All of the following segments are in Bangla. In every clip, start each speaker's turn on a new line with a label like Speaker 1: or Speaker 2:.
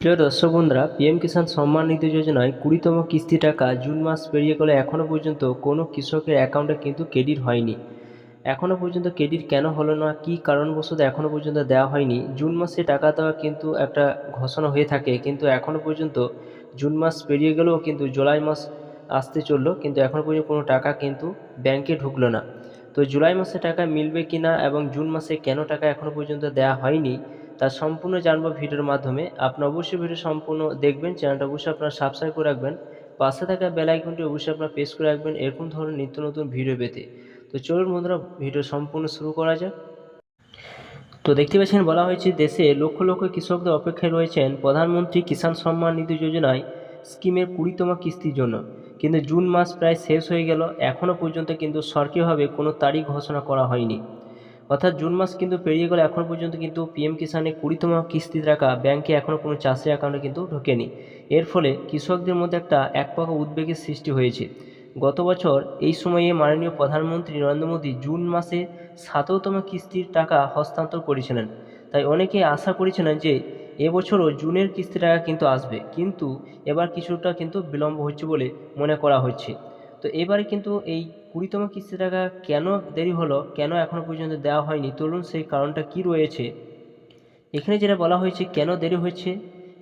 Speaker 1: প্রিয় দর্শক বন্ধুরা পিএম কিষাণ সম্মান নিধি যোজনায় কুড়িতম কিস্তি টাকা জুন মাস পেরিয়ে গেলে এখনও পর্যন্ত কোনো কৃষকের অ্যাকাউন্টে কিন্তু ক্রেডিট হয়নি। এখনও পর্যন্ত ক্রেডিট কেন হলো না, কী কারণবশত এখনও পর্যন্ত দেওয়া হয়নি? জুন মাসে টাকা দেওয়া কিন্তু একটা ঘোষণা হয়ে থাকে, কিন্তু এখনও পর্যন্ত জুন মাস পেরিয়ে গেলেও কিন্তু জুলাই মাস আসতে চলল, কিন্তু এখনও পর্যন্ত কোনো টাকা কিন্তু ব্যাংকে ঢুকলো না। তো জুলাই মাসে টাকা মিলবে কি না এবং জুন মাসে কেন টাকা এখনও পর্যন্ত দেওয়া হয়নি তা সম্পূর্ণ জানব ভিডিওর মাধ্যমে। আপনি অবশ্যই ভিডিও সম্পূর্ণ দেখবেন, চ্যানেলটা অবশ্যই আপনারা সাবস্ক্রাইব করে রাখবেন। পাশে থাকা বেল আইকনটি অবশ্যই আপনারা প্রেস করে রাখবেন, এরকম ধরনের নিত্য নতুন ভিডিও পেতে। তো চলুন বন্ধুরা ভিডিও সম্পূর্ণ শুরু করা যাক। তো দেখতে পাচ্ছেন, বলা হয়েছে দেশে লক্ষ লক্ষ কৃষকদের অপেক্ষায় রয়েছেন প্রধানমন্ত্রী কিষাণ সম্মান নিধি যোজনায় স্কিমের কুড়িতম কিস্তির জন্য। কিন্তু জুন মাস প্রায় শেষ হয়ে গেল এখনও পর্যন্ত কিন্তু সরকারিভাবে কোনো তারিখ ঘোষণা করা হয়নি। অর্থাৎ জুন মাস কিন্তু পেরিয়ে গেলে এখনও পর্যন্ত কিন্তু পিএম কিষানে কুড়িতম কিস্তি টাকা ব্যাংকে এখনও কোনো চাষের অ্যাকাউন্টে কিন্তু ঢোকেনি। এর ফলে কৃষকদের মধ্যে একটা এক পাকা উদ্বেগের সৃষ্টি হয়েছে। গত বছর এই সময়ে মাননীয় প্রধানমন্ত্রী নরেন্দ্র মোদী জুন মাসে সতেরোতম কিস্তির টাকা হস্তান্তর করেছিলেন। তাই অনেকে আশা করেছিলেন যে এবছরও জুনের কিস্তি টাকা কিন্তু আসবে। কিন্তু এবার কিছুটা কিন্তু বিলম্ব হচ্ছে বলে মনে করা হচ্ছে। তো এবারে কিন্তু এই কুড়িতম কিস্তি টাকা কেন দেরি হলো, কেন এখনও পর্যন্ত দেওয়া হয়নি? তরুণ, সেই কারণটা কি রয়েছে? এখানে যেটা বলা হয়েছে, কেন দেরি হয়েছে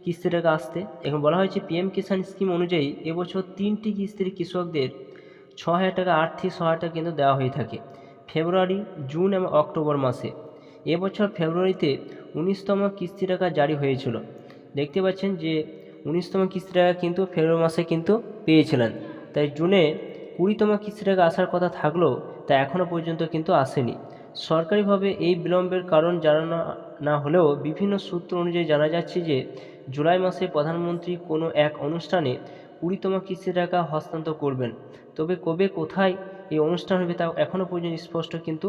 Speaker 1: কিস্তি টাকা আসতে? এখন বলা হয়েছে, পিএম কিষাণ স্কিম অনুযায়ী এবছর তিনটি কিস্তির কৃষকদের ছ হাজার টাকা আর্থিক সহায়তা কিন্তু দেওয়া হয়ে থাকে। ফেব্রুয়ারি, জুন এবং অক্টোবর মাসে। এবছর ফেব্রুয়ারিতে উনিশতম কিস্তি টাকা জারি হয়েছিল। দেখতে পাচ্ছেন যে উনিশতম কিস্তি টাকা কিন্তু ফেব্রুয়ারি মাসে কিন্তু পেয়েছিলেন। তাই জুনে কুড়িতম কিস্তি টাকা আসার কথা থাকলেও তা এখনও পর্যন্ত কিন্তু আসেনি। সরকারিভাবে এই বিলম্বের কারণ জানানো না হলেও বিভিন্ন সূত্র অনুযায়ী জানা যাচ্ছে যে, জুলাই মাসে প্রধানমন্ত্রী কোনো এক অনুষ্ঠানে কুড়িতম কিস্তি টাকা হস্তান্তর করবেন। তবে কবে, কোথায় এই অনুষ্ঠান হবে তা এখনও পর্যন্ত স্পষ্ট কিন্তু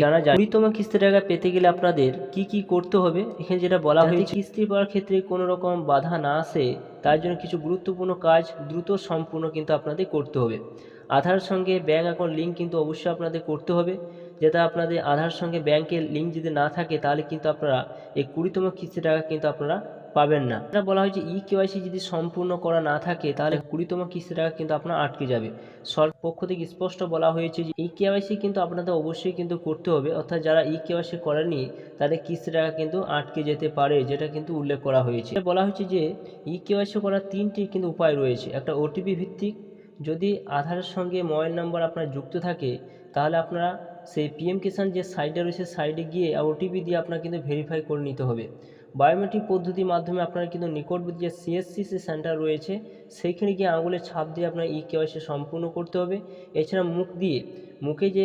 Speaker 1: জানা যায় কুড়িতম কিস্তি টাকা পেতে গেলে আপনাদের কি কি করতে হবে? এখানে যেটা বলা হয়েছে কিস্তি পাওয়ার ক্ষেত্রে কোনো রকম বাধা না আসে তার জন্য কিছু গুরুত্বপূর্ণ কাজ দ্রুত সম্পূর্ণ কিন্তু আপনাদের করতে হবে। আধার সঙ্গে ব্যাঙ্ক অ্যাকাউন্ট লিঙ্ক কিন্তু অবশ্যই আপনাদের করতে হবে। যেটা আপনাদের আধার সঙ্গে ব্যাংকের লিঙ্ক যদি না থাকে তাহলে কিন্তু আপনারা এই কুড়িতম কিস্তি টাকা কিন্তু আপনারা পাবেন না। এটা বলা হয়েছে ই কেওয়াইসি যদি সম্পূর্ণ করা না থাকে, তাহলে কুড়িতম কিস্তি টাকা কিন্তু আপনার আটকে যাবে। সরকার পক্ষ থেকে স্পষ্ট বলা হয়েছে যে ই কেওয়াইসি কিন্তু আপনাদের অবশ্যই কিন্তু করতে হবে, অর্থাৎ যারা ই কেওয়াইসি করেনি তাদের কিস্তি টাকা কিন্তু আটকে যেতে পারে, যেটা কিন্তু উল্লেখ করা হয়েছে। বলা হয়েছে যে ই কেওয়াইসি করার তিনটি কিন্তু উপায় রয়েছে। একটা ওটিপি ভিত্তিক, যদি আধারের সঙ্গে মোবাইল নাম্বার আপনার যুক্ত থাকে, তাহলে আপনারা সেই পিএম কিষাণ যে সাইটে রয়েছে সাইডে গিয়ে ওটিপি দিয়ে আপনার কিন্তু ভেরিফাই করে নিতে হবে। বায়োমেট্রিক পদ্ধতির মাধ্যমে আপনারা কিন্তু নিকটবর্তী যে সিএসসি সে সেন্টার রয়েছে, সেইখানে গিয়ে আঙুলের ছাপ দিয়ে আপনার ই কেওয়াইসি সম্পূর্ণ করতে হবে। এছাড়া মুখ দিয়ে, মুখে যে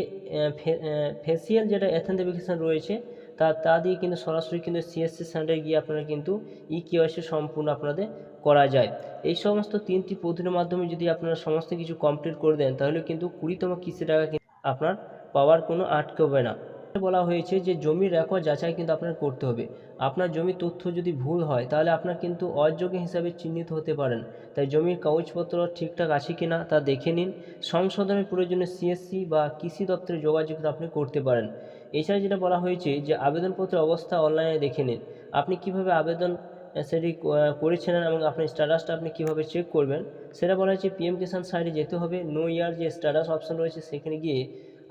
Speaker 1: ফেসিয়াল যেটা অ্যাথেন্টিফিকেশান রয়েছে, তা তা দিয়ে কিন্তু সরাসরি কিন্তু সিএসসি সেন্টারে গিয়ে আপনারা কিন্তু ই কেওয়াইসি সম্পূর্ণ আপনাদের করা যায়। এই সমস্ত তিনটি পদ্ধতির মাধ্যমে যদি আপনারা সমস্ত কিছু কমপ্লিট করে দেন, তাহলে কিন্তু কুড়িতম কিস্তি টাকা আপনার পাওয়ার কোনো আটকে হবে না। বলা হয়েছে যে জমির রেকর্ড যাচাই কিন্তু আপনার করতে হবে। আপনার জমির তথ্য যদি ভুল হয়, তাহলে আপনার কিন্তু অযোগ্য হিসাবে চিহ্নিত হতে পারেন। তাই জমির কাগজপত্র ঠিকঠাক আছে কি না তা দেখে নিন। সংশোধনের প্রয়োজনে সিএসসি বা কৃষি দপ্তরে যোগাযোগ আপনি করতে পারেন। এছাড়া যেটা বলা হয়েছে যে আবেদনপত্রের অবস্থা অনলাইনে দেখে নিন। আপনি কীভাবে আবেদন সেটি করেছিলেন এবং আপনার স্ট্যাটাসটা আপনি কীভাবে চেক করবেন? সেটা বলা হয়েছে পিএম কিষাণ সাইটে যেতে হবে। নো ইয়ার যে স্ট্যাটাস অপশন রয়েছে সেখানে গিয়ে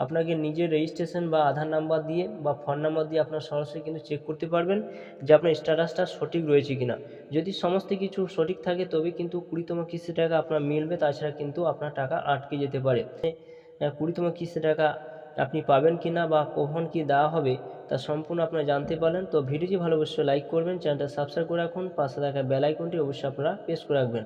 Speaker 1: আপনাকে নিজের রেজিস্ট্রেশন বা আধার নাম্বার দিয়ে বা ফোন নাম্বার দিয়ে আপনার সরাসরি কিন্তু চেক করতে পারবেন যে আপনার স্ট্যাটাসটা সঠিক রয়েছে কি না যদি সমস্ত কিছু সঠিক থাকে, তবে কিন্তু কুড়িতম কিস্তি টাকা আপনার মিলবে, তাছাড়া কিন্তু আপনার টাকা আটকে যেতে পারে। কুড়িতম কিস্তি টাকা আপনি পাবেন কি না বা কখন কি দেওয়া হবে, তা সম্পূর্ণ আপনারা জানতে পারলেন। তো ভিডিওটি ভালো লাইক করবেন, চ্যানেলটা সাবস্ক্রাইব করে রাখুন, পাশে থাকা বেল আইকনটি অবশ্যই আপনারা প্রেস করে রাখবেন।